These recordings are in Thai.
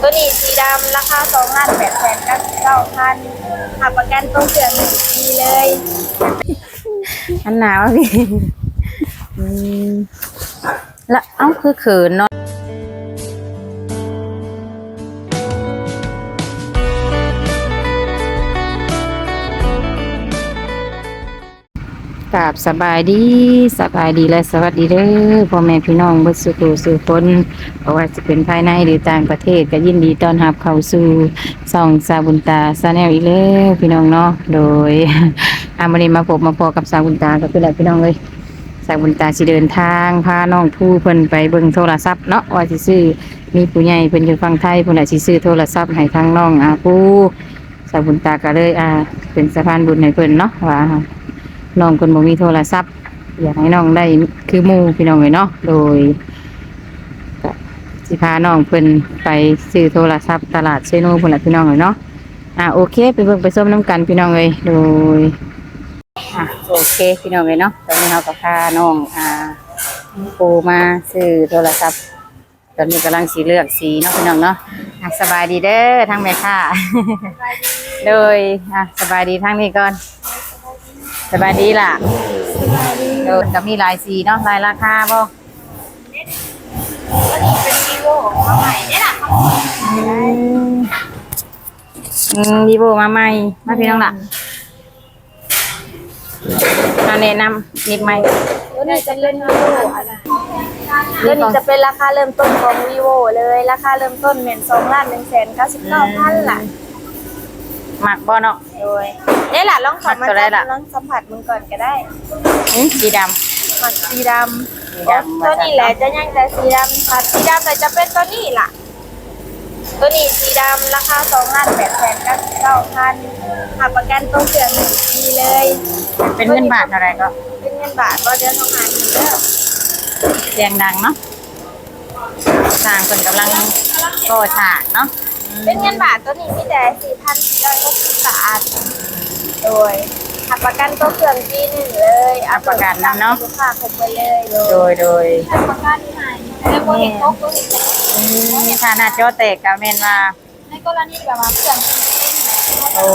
ตัวนี้สีดำราคาสองล้านแปดแสนเก้าสิบเก้าพันหักประกันตัวเสือหนึ่งปีเลยอันหนาวอะพี่ อืมแล้วเอ้าคือเขินเนาะ กราบสบายดีสบายดีและสวัสดีเด้อพ่อแม่พี่น้องเบุสุขสู่คนเพราะว่าจะเป็นภายในหรือต่างประเทศก็ยินดีต้อนรับเข้าสู่ส่องซาบุนตาซาแนลอีกแล้วพี่น้องเนาะโดยอามานีมาพบมาพอกับสาบุญตาก็คือแหละพี่น้องเลยสาบุญตาสิเดินทางพาน้องผู้เพิ่นไปเบิ่งโทรศัพท์เนาะว่าสิซื้อมีผู้ใหญ่เพิ่นอยู่ฝั่งไทยเพิ่นน่ะสิซื้อโทรศัพท์ให้ทางน้องอาผู้สาบุญตาก็เลยอ่าเป็นสะพานบุญให้เพิ่นเนาะว่า น้องเพิ่นบ่มีโทรศัพท์อยากให้น้องได้คือหมู่พี่น้องเลยเนาะโดยก็สิพาน้องเพิ่นไปซื้อโทรศัพท์ตลาดเซโนพุ่นล่ะพี่น้องเลยเนาะอ่าโอเค ไปเบิ่งไปส้มน้ำกันพี่น้องเลยโดยอะโอเคพี่น้องเลยเนาะตอนนี้เราก็พาน้องอ่าปูมาซื้อโทรศัพท์ตอนนี้กำลังสีเลือกสีเนาะพี่น้องเนาะอะสบายดีเด้อทั้งแม่ค้าโดยอะสบายดีทั้งนี้ก่อน สบายดีล่ะโดยก็มีหลายสีเนาะหลายราคาบ่ตัวนี้เป็นวีโวมาใหม่เนี่ยล่ะอืมอืมดีโบมาใหม่มาพี่น้องล่ะมาแนะนำนิดไหมตัวนี้จะเป็นวีโวตัวนี้จะเป็นราคาเริ่มต้นของวีโวเลย ราคาเริ่มต้นเหมือนสองล้านหนึ่งแสนเก้าสิบเก้าพันล่ะ หมักบ่เนาะ โดยนี่แหละลองขับมาตัวไหนจับล่ะ ลองสัมผัสมึงก่อนก็ได้อืมสีดหมักสีดสีำดำ ตัวนี้แหละจะยังแต่สีดำผัดสีดำแต่จะเป็นตัวนี้ล่ะ ตัวนี้สีดำราคาสองล้านแปดแสนเก้าสิบเก้าพันหักประกันตัวเสือหนึ่งปีเลยำเป็นเงินบาทอะไรก็เป็นเงินบาทก็เดือนทองหาเด้อเสียงดังเนาะสร้างคนกำลังก่อฉากเนาะ เป็นเงินบาทตัวนี้มีแต่สี่พันสี่ร้อยหกสิบบาท โดยหักประกันตัวเครื่องปีหนึ่งเลยอัปประกันนำเนาะ ลูกค้าครบไปเลยโดยโดยประกันที่ไหนแล้วก็เห็นครบก็เห็นแต่อืมถ้าหน้าจอแตกก็แม่นว่าในกรณีแบบว่าเครื่องโอ้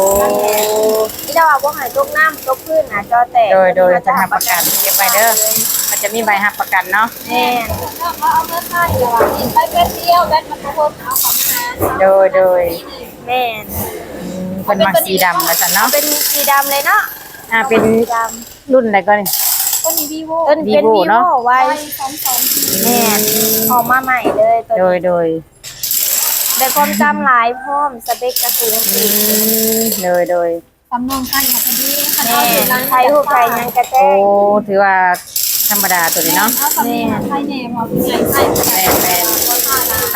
ที่เราเอาพวกหายตกน้ำตกพื้นนะจอแตกโดยโดยจะหับประกันเก็บไว้เด้อ มันจะมีใบหับประกันเนาะ แน่เราเอาเงินค่าเดียวเห็นไปเป็นเดียวแบตมันก็เพิ่มเอาของมา โดยโดยแม่นอืมเป็นมักสีดำแล้วกันเนาะ เป็นสีดำเลยเนาะอ่าเป็นสีดรุ่นอะไรก็นี่ำต้นวีโวต้นเป็น Vivo วีเนาะ โวไว้สองสองแม่นออกมาใหม่เลยตัวโดยนี้โดยได้ความจำหลายพร้อมสเปคกระสูงอืสีมโดยโดยสำนองกันค่ะพอดีแม่ไทยหูไทยยังกระแทโอ้กถือว่าธรรมดาตัวนี้เนาะ เอาสำนีไทยแน่พอพี่ใหญ่ไทยแม่นแม่น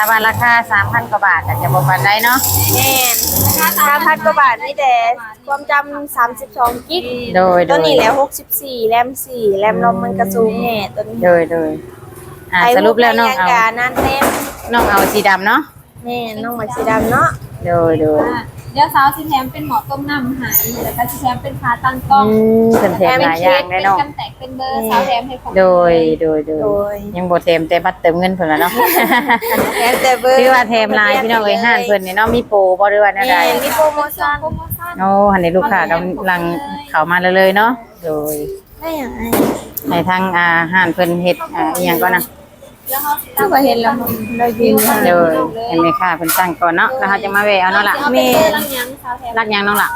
ถ้าว่าราคาสามพันกว่าบาทอาจจะบ่ปานได้เนาะแม่นห้าพันกว่าบาทนี่แต่ความจำสามสิบสองกิกโดยโดตัวยนี้แล้วหกสิบสี่แรมสี่แรมนมมันกระสูงแน่ตัวนี้โดยโดยอ่าสรุปแล้วน้องไทเอายยังกานั่นเต็มน้องเอาสีดำเนาะแม่น้องหมาสีดำเนาะ โดยโดย เดี๋ยวสาวสิแถมเป็นหมอต้มน้ำหายแล้วก็สิแถมเป็นขาตั้งกล้องอืมเป็นแถมหลายอย่างได้เป็นเนาะ กันแตกเป็นเบอร์สาวแถมให้ผมโดย โดย โดยโดยยังบ่เต็มแต่บัตรเติมเงินเพิ่นละเนาะ แถมแต่เบอร์ถือว่าเทมลายพี่น้องเอ้ยห้านเพิ่นนี่เนาะมีโปรบ่หรือว่าแนวใดแม่มีโปรโมชั่นโปรโมชั่นโอ้หันในลูกค้ากำลังเข้ามาเลยๆเนาะ โดย ได้อย่างไรให้ทางอ่าห้านเพิ่นเฮ็ดอ่าอีหยังก่อนนะแล้วเขาสิ ถ้าว่าเห็นแล้วเรายืนโดยให้แม่ค้าเพิ่นตั้งก่อนเนาะแล้วเฮาจะมาแวะเอาเนาะล่ะเอาเป็นเบอร์ลังยังสาวแถมรักหยังน้องล่ะ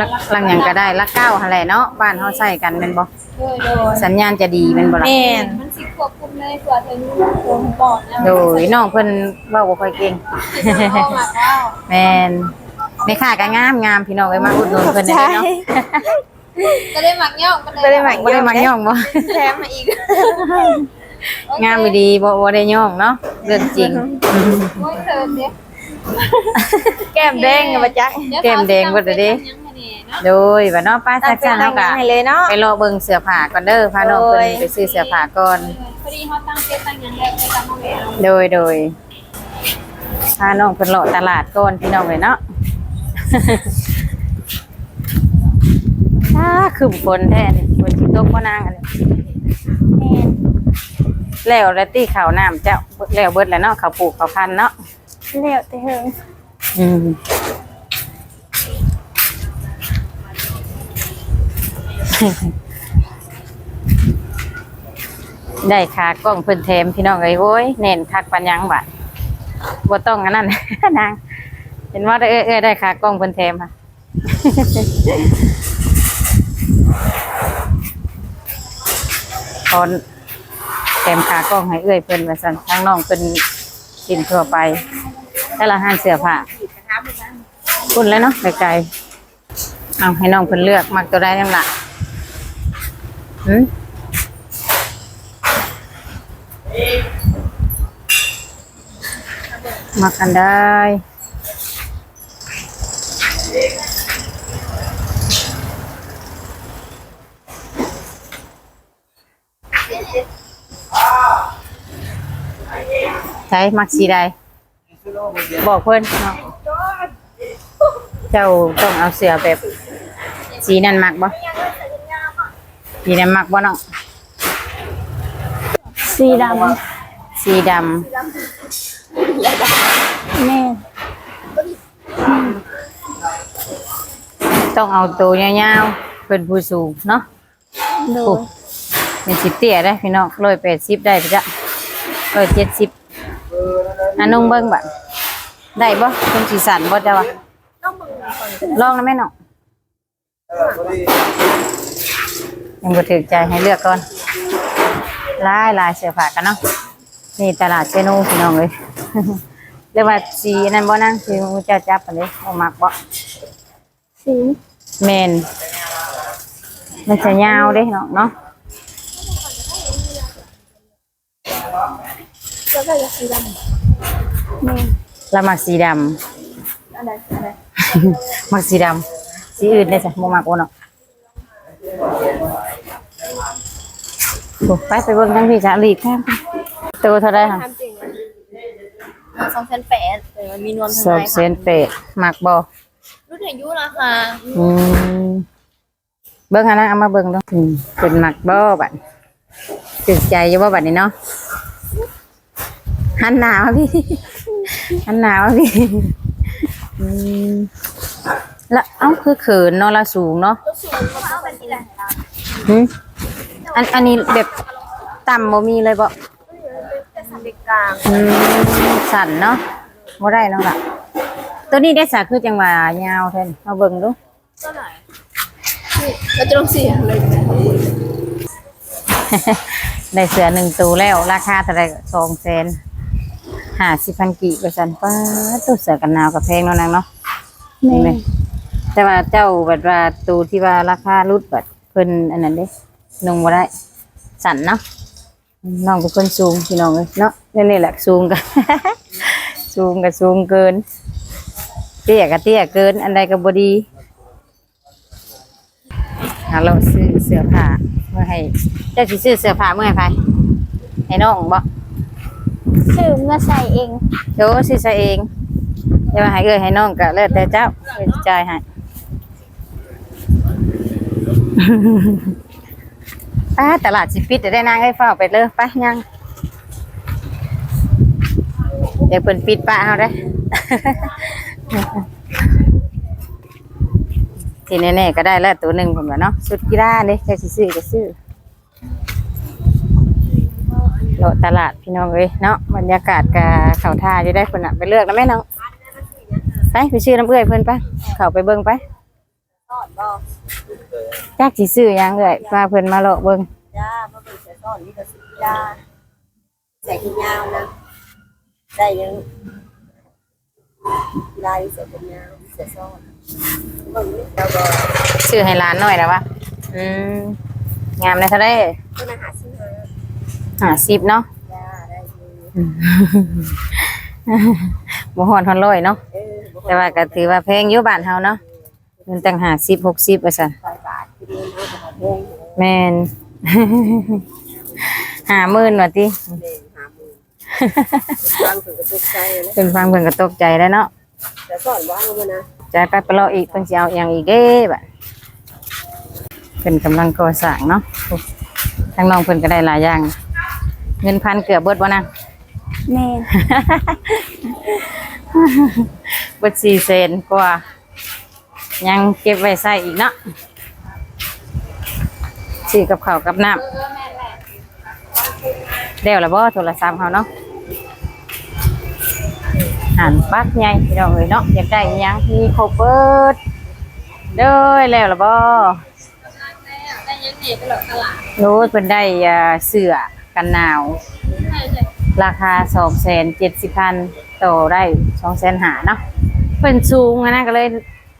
รักรักหยังก็ได้รักเก้าหั่นแหละเนาะบ้านเฮาใช้กันแม่นบ่โดยโดยสัญญาณจะดีแม่นบ่ล่ะแม่นมันสิควบคุมเลยตัวเธอรู้โดนบอดแล้วโดยน้องเพิ่นเว้าบ่ค่อยเก่งเอาหลักว่าแม่นแม่ค้าก็งามงามพี่น้องเอ้ยมาอุดหนุนเพิ่นได้ใช่เนาะ ก็ได้หมักย่องก็ก็ได้หมักบ่ได้มาย่องบ่ แถมมาอีกงามดีบ่บ่ได้ย่องเนาะเรื่องจริง โอ้ยเธอเด้แก้มแดงกับประจักษ์แก้มแดงเบิดเลยเด้โดยว่าเนาะป้าตั้สังกเป็นซั่นตั้เฮางก็ให้เลยเนาะ ไปรอเบิ่งเสื้อผ้าก่อนเด้อพาน้องเพิ่นโดยไปซื้อเสื้อผ้าก่อน พอดีเขาตั้งเฟซตั้งยังแล้วไปตามมาแหววโดยโดยพาน้องเพิ่นเลาะตลาดก่อนพี่น้องเอ้ยเนาะถ้าคือฝนแท้นี่ฝนสิตกบ่นางอันนี้แม่นแล้วแล้วตี้ข้าวน้ำเจ้าแล้วเบิดแล้วเนาะข้าวปลูกข้าวพันธุ์เนาะแล้วแต่เฮิงอืมได้คากล้องเพิ่นแถมพี่น้องเอ้ยโอ้ยเน่นคักปัญญังบัดบ่ต้องอันนั้น นาง เห็นว่าได้เอ้ยเอ้ยได้คากล้องเพิ่นแถมค่ะ ตอนแถมขากล้องให้เอื้อยเพิ่นว่าซั่นทางน้องเพิ่นกินทั่วไปแต่ละห้านเสื้อผ้าคุณแล้วเนาะไกลๆเอาให้น้องเพิ่นเลือกมักตัวใดนั่นล่ะหืมมักกันได้ ช้มักสีใดบอกเพิ่นเนาะเจ้าต้องเอาเสื้อแบบ สีนั้นมักบ่สีนั้นมักบ่เนาะสีดสีดำำแม่ต้องเอาตัวยาวๆเพิ่นผู้สูงเนาะโดโอ้ยเป็นสิบเตี้ยได้พี่น้องร้อยแปดสิบได้พี่จ้ะร้อยเจ็ดสิบ อันนุ่งเบิ้งบ่ะได้บ่เป็นสีสันบ่จ้าวะลองนะแม่น้องยังบ่ถึกใจให้เลือกก่อนลายลายเสื้อผ้ากันเนาะนี่ตลาดเชนูพี่น้องเลยเรียกว่าสีอันนั้นบ่นั่งสีมูจะจับอันนี้บ่มักบ่สีแมนมันจะยาวเด้เนาะเนาะ แล้วก็จะสีดำแม่เรามักสีดำอะไรอะไรมักสีดำสีอื่นได้จ้ะบ่มักบ่เนาะโอ้ไปไปเบิ่งทั้งพี่จ้ะรีบแค่ตัวเท่าไรค่ะทำจริงสองเซนแปดแต่มันมีนวลสองเซนเป็ดมักบ่รุ่นอายุราคาอืมเบิ่งหานะเอามาเบิ่งดูอืมเป็นมักบ่บัดตึกใจอยู่บ่บัดนี้เนาะ หันหน้ามาพี่หันหน้ามาพี่อืมแล้วเอ้าคือเขินเนาะละสูงเนาะตัวสูงเขาเอาเป็นที่ไหนหืมอันอันนี้แบบต่ำบ่มีเลยบ่เป็นสันเด็กกลางอืมสั่นเนาะบ่ได้เนาะล่ะตัวนี้ได้สาคือจังหวะยาวแทนมาเบิ่งดูเท่าไหร่เราจะลงเสียเลยได้เสือหนึ่งตัวแล้ว ราคาเท่าไหร่สองแสน ห้าสิบพันกี่เปอร์เซ็นต์ป้าตัวเสือกันหนาวกับแพงเนาะนางเนาะเห็นไหมแต่ว่าเจ้าแบบว่าตัวที่ว่าราคารุดแบบเพิ่นอันนั้นเด้นุ่งบ่ได้ สั่นเนาะน้องเป็นคนสูงพี่น้องเลยเนาะนี่นี่แหละสูงกันสูงกับสูงเกิน เตี้ยกับเตี้ยเกิน อันใดก็บดีหาเราซื้อเสื้อผ้าเมื่อให้เจ้าสิซื้อเสื้อผ้าเมื่อให้ไผให้น้องบ่ ชื่อเมื่อใส่เองโยซื้อซะเองอย่ามาให้เอ้ยให้น้องก็แล้วแต่เจ้าเอ้ยจ่ายให้ป้าตลาดสิปิดเดี๋ยวได้นางให้เฝ้าไปเลยไปยังเดี๋ยวเพิ่นปิดป้าเอาได้ ทีแน่ๆก็ได้แล้วตัวหนึ่งผมว่าเนาะชุดกีฬาเนี่ยใครสิซื้อก็ซื้อ โลตลาดพี่น้องเอ้ยเนาะบรรยากาศกับเขาท่าจะได้คนอะไปเลือกนะแม่น้องไปไปซื้อน้ำเอื้อยเพิ่นไปเข้าไปเบิ่งไปจักสิซื้อหยังเอ้ยพาเพิ่นมาเลาะเบิ่งจ้ามาเป็นเสือซ่อนนี่ก็สุดจ้าใส่ขี้ยาวนะได้ยังลายเสือเป็นยาวเสือซ่อนเบิ่งนี่เราบอกซื้อให้ร้านหน่อยนะวะอืมงามเลยเท่าได้เป็นอาหารชิ้น หาห้าสิบเนาะจ้าได้อยู่บ่ฮอนฮอนร้อยเนาะเออบอกแต่ว่าก็ถือว่าแพงอยู่บ้านเฮาเนาะเงินตั้งห้าสิบหกสิบว่าซั่นใส่บาททีเดียวเอาไปแพงแม่นห้าหมื่นว่าติเด่นหามือฟังถึงกระตุกใจนะเป็นฟังเพิ่นก็ตกใจแล้วเนาะเสือซ่อนว่างมานะจะไปไปรออีกเพิ่นสิเอาอหย่างอีกเด้บัดเพิ่นกำลังก่อสร้างเนาะทางน้องเพิ่นก็ได้หลายอย่าง เงินพันเกือบเบิดบ่นางแม่นเบิดสี่เซนกว่า ยังเก็บไว้ใส่อีกเนาะซื้อกับข้าวกับน้ำเดี๋ยวละบ่โทรศัพท์เฮาเนาะหันปักใหญ่พี่น้องเอ้ยเนาะอยากได้อิหยังที่ครบเบิดเด้อแล้วละบ่ได้ยังไงตลอดตลาดโน้ตเพิ่นได้อ่าเสื้อ กันหนาวใช่ใช่ราคาสองแสนเจ็ดสิบพันต่อได้สองแสนหาเนาะเป็นสูงอะนะก็เลย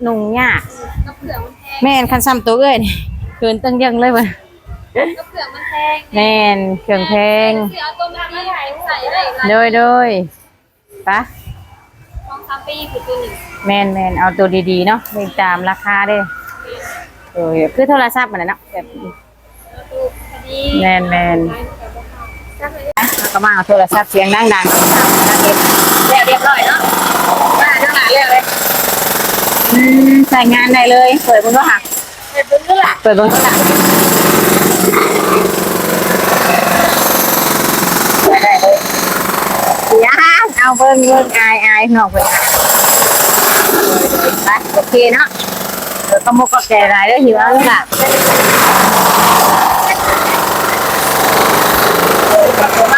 นุ่งยากกระเผื่อมันแพงแม่นคันซ้ำตัวเอ้ยนี่เกินตั้งยังเลยเว้ยกระเผื่อมันแพงแม่นเครื่องแพงเสือตัวมันที่ใส่ได้โดยโดยปะสองสามปีคือตัวหนึ่งแม่นแม่นเอาตัวดีๆเนาะเบิ่งตามราคาเด้อโดยคือโทรศัพท์มันน่ะเนาะแบบตัวพอดีแม่นแม่น แล้วก็มาเอาโทรศัพท์เสียงดังๆนั่งเรียบเรียบร้อยเนาะมาเท่าไหร่เรียบเลยอืมใส่งานได้เลยเปิดบนว่าหักเปิดบนก็ล่ะเปิดบนก็ล่ะเปิดได้เลยยาเอาเบิ้งเบิ้งอายอายนอกเบิ้งไปโอเคเนาะเดี๋ยวต้องมุกกับแกไรเด้อหิวแล้วล่ะ Gracias.